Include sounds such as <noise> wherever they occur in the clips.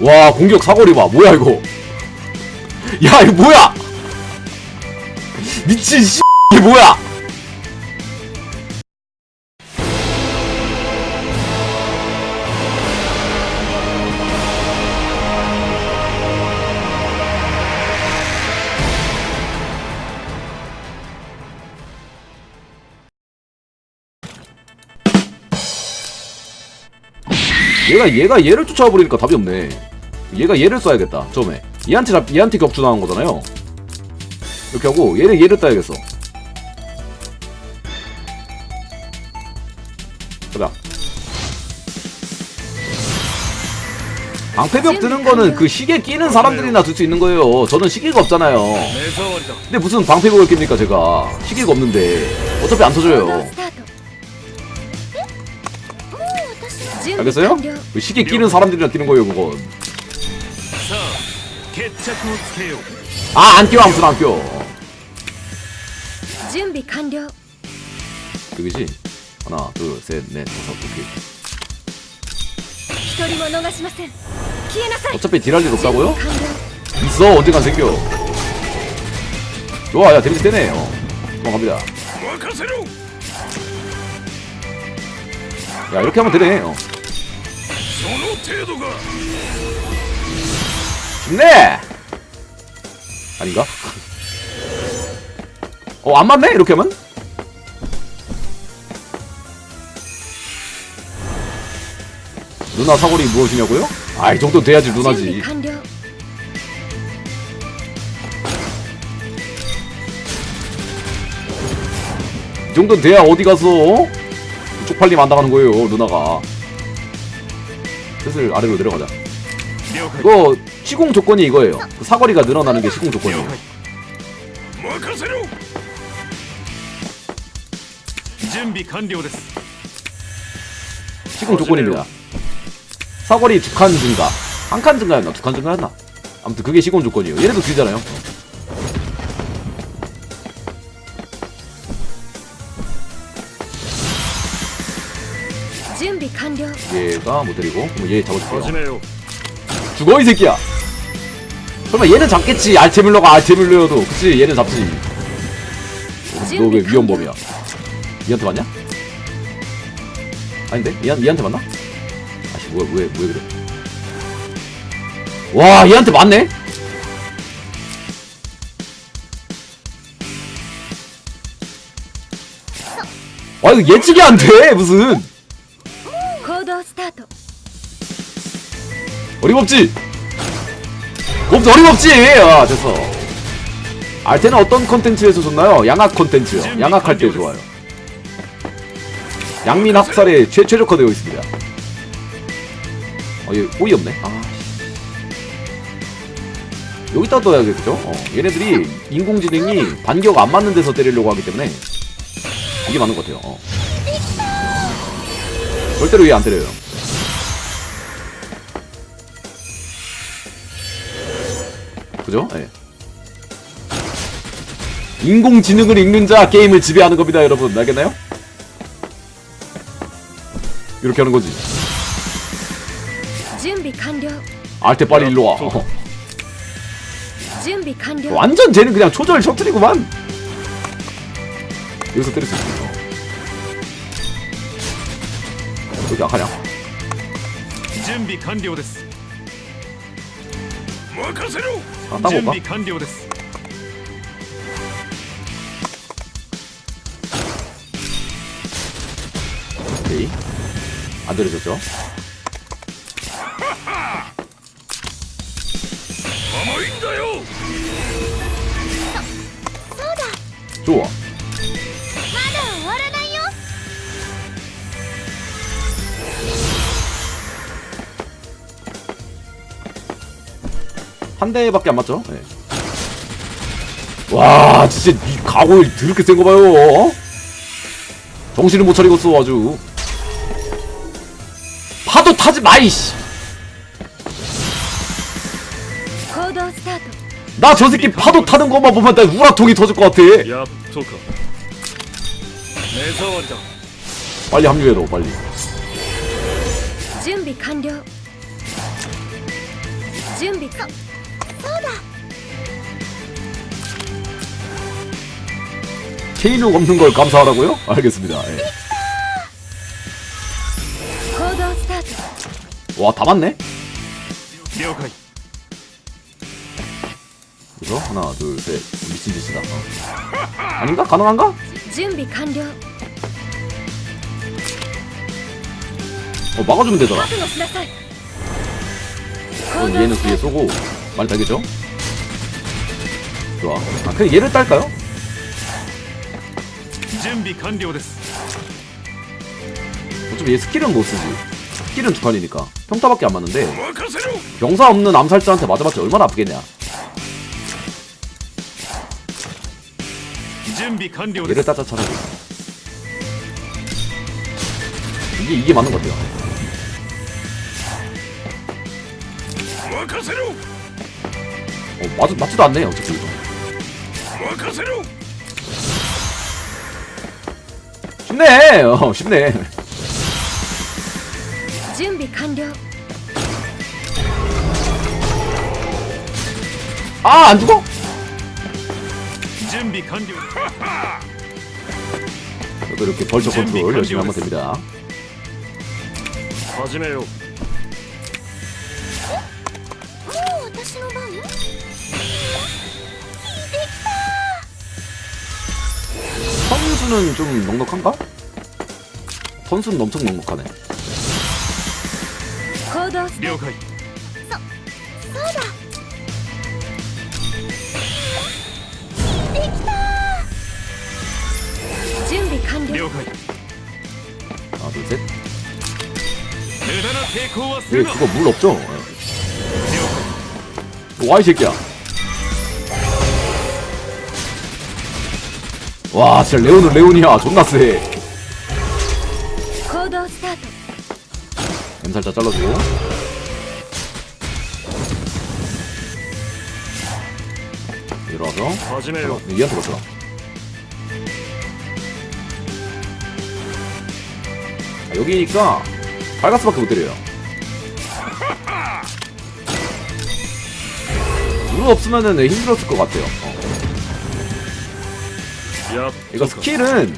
와 공격 사거리 봐. 뭐야 이거? 야 이거 뭐야? 미친 씨 이게 뭐야 얘가 얘가 얘를 쫓아와 버리니까 답이 없네. 얘가 얘를 써야겠다. 처음에 얘한테 잡 얘한테 격주 나온 거잖아요. 이렇게 하고 얘를 얘를 따야겠어. 가자. 방패벽 드는 거는 그 시계 끼는 사람들이나 들 수 있는 거예요. 저는 시계가 없잖아요. 근데 무슨 방패벽을 낍니까 제가? 시계가 없는데 어차피 안 터져요. スタート準備 알겠어요? 完了 그 시계 끼는 사람들이나 끼는 거예요 그건. さあ決着をつけよう 아 안 껴 아무튼 안 껴. 準備完了 여기지? 하나, 둘, 셋, 넷, 다섯, 오케이. 一人も逃しません消えなさい 어차피 딜할 일 準備 없다고요? 完了 있어, 언젠간 생겨. 좋아, 야, 데미지 떼네. 어. 도망갑니다. 任せろ 야, 이렇게 하면 되네. 어. 네! 아닌가? 어, 안 맞네? 이렇게면 누나 사골이 무엇이냐고요? 아, 이 정도 돼야지 누나지. 이 정도 돼야 어디 가서 어? 쪽팔림 안 당하는 거예요, 누나가. 슬슬 아래로 내려가자. 이거 시공 조건이 이거예요. 그 사거리가 늘어나는 게 시공 조건이에요. 시공 조건입니다. 사거리 두 칸 증가. 한 칸 증가였나? 두 칸 증가였나? 아무튼 그게 시공 조건이에요. 얘네도 길잖아요. 얘가 뭐 못 때리고? 그럼 얘 잡아줄게요. 죽어 이 새끼야! 설마 얘는 잡겠지? 알테밀러가 알테밀러여도. 그치? 얘는 잡지. 너왜 그 위험범이야? 얘한테 맞냐? 아닌데? 얘, 얘한테 맞나? 아씨 뭐야 왜, 왜 그래? 와 얘한테 맞네? 아 이거 예측이 안돼! 무슨! 어림없지? 없 어림없지? 아 됐어. 알테는 어떤 컨텐츠에서 좋나요? 양악 컨텐츠요. 양악할 때 좋아요. 양민 학살에 최, 최적화되어 있습니다. 어얘 호이 없네? 아 씨. 여기다 둬야겠죠? 어, 얘네들이 인공지능이 반격 안 맞는 데서 때리려고 하기 때문에 이게 맞는 것 같아요. 어. 절대로 얘 안 때려요 그죠? 예. 인공지능을 읽는 자 게임을 지배하는 겁니다, 여러분. 알겠나요? 이렇게 하는 거지. 準備完了 알테 빨리 일로 와. 어. 準備完了 완전 쟤는 그냥 초절 셔틀이구만. 여기서 때릴 수 있어. 여기 약하냐? 準備完了です任せろ 아, 따고 準 올까? 備完了です 오케이. 안 때려졌죠? 甘いんだよ 좋아. 한 대밖에 안 맞죠? 네. 와, 진짜 이 각오를 더럽게 센 거 봐요. 어? 정신을 못 차리겠어 아주. 파도 타지 마이씨. 行動スタート 나 저 새끼 파도 타는 것만 보면 나 우라통이 터질 것 같아. やっとか目障りだ 빨리 합류해 너 빨리. 準備完了 準備そ そうだ 케이는 없는 걸 감사하라고요? 알겠습니다. 예. 行動スタート 와, 다 맞네? 了解 그래서 하나, 둘, 셋. 미친 짓이다. 어. 아닌가? 가능한가? 準備完了 어, 막아주면 되더라. 覚悟しなさい 그럼 行動 얘는 スタ 뒤에 ート 쏘고 많이 달겠죠? 좋아. 아, 그냥 얘를 딸까요? 準備完了です 어차피 얘 스킬은 못 쓰지. 스킬은 두 칸이니까. 평타밖에 안 맞는데 任せろ 병사 없는 암살자한테 맞아봤자 얼마나 아프겠냐. 準備完了で 얘를 す 따자 차라리. 이게 이게 맞는 것 같아요. 任せろ 어, 맞 맞지도 않네 어차피 이거. 任せろ 쉽네. 어, 쉽네. 準備完了 아, 안 죽어? 準備完了 저도 이렇게 벌처 컨트롤 열심히 하면 됩니다. 始めよう 私の番でき 선수는 좀 넉넉한가? 선수는 엄청 넉넉하네. た行動スター了解トそうだできた準備完了了解 하나, 둘, 셋. 無駄な抵抗はす 얘 るな 그거 물 없죠? 와, 이 새끼야. 와, 진짜 레온은 레온이야. 존나 세. M 살짝 잘라주고. 들어와서. 얘한테 걸쳐라. 여기니까, 발가스밖에 못 때려요. 그거 없으면은 네, 힘들었을 것 같아요. 어. 이거 스킬은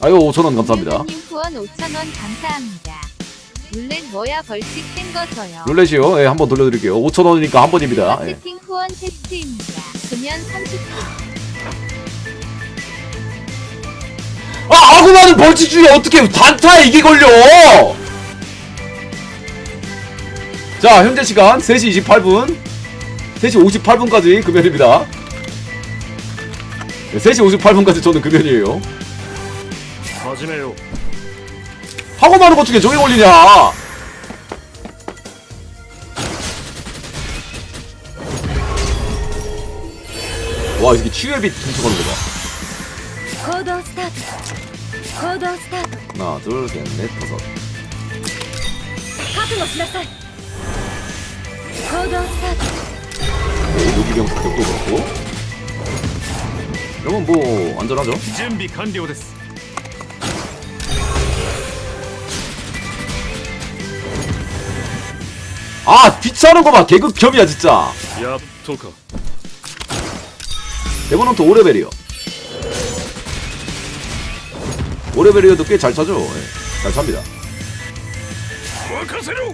아유 5천원 감사합니다. 후원 5천원 감사합니다. 룰렛 뭐야 벌칙 생거서요. 룰렛이요? 예, 한번 돌려드릴게요. 5천원이니까 한 번입니다. 예. 채팅 후원 테스트입니다. 금연 30. 아 아구마는 벌칙 중에 어떻게 단타 이게 걸려? 자 현재 시간 3시 28분. 3시 58분까지 금연입니다. 네, 3시 58분까지 저는 금연이에요. 하고 마는 것 중에 저게 걸리냐? 와, 이게 치유의 빛 훔쳐가는 거 봐. 하나, 둘, 셋, 넷, 다섯. 行動スタート 네, 노기병 습격도 그렇고. 이러면 뭐, 안전하죠? 準備完了です 아, 귀찮은 거 봐. 개그 겸이야, 진짜. やっとか 레버넌트 5레벨이요. 5레벨이어도 꽤 잘 차죠? 예, 잘 찹니다. 任せろ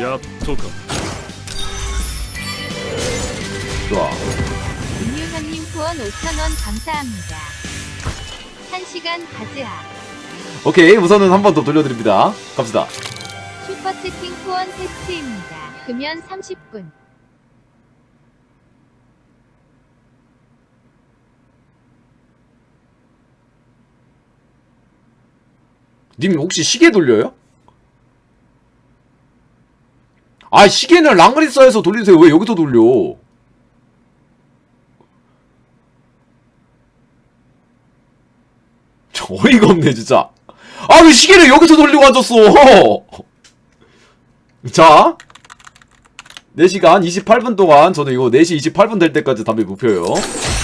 야 토금 좋아 윤유현님 후원 5,000원 감사합니다. 1시간 가즈아 오케이 우선은 한 번 더 돌려드립니다 갑시다 슈퍼채팅 후원 테스트입니다. 금연 30분. 님 혹시 시계 돌려요? 아 시계는 랑그리사에서 돌리세요. 왜 여기서 돌려? 저 <laughs> 어이가 없네 진짜. 아 왜 시계를 여기서 돌리고 앉았어? <laughs> 자 4시간 28분 동안 저는 이거 4시 28분 될 때까지 담배 못 펴요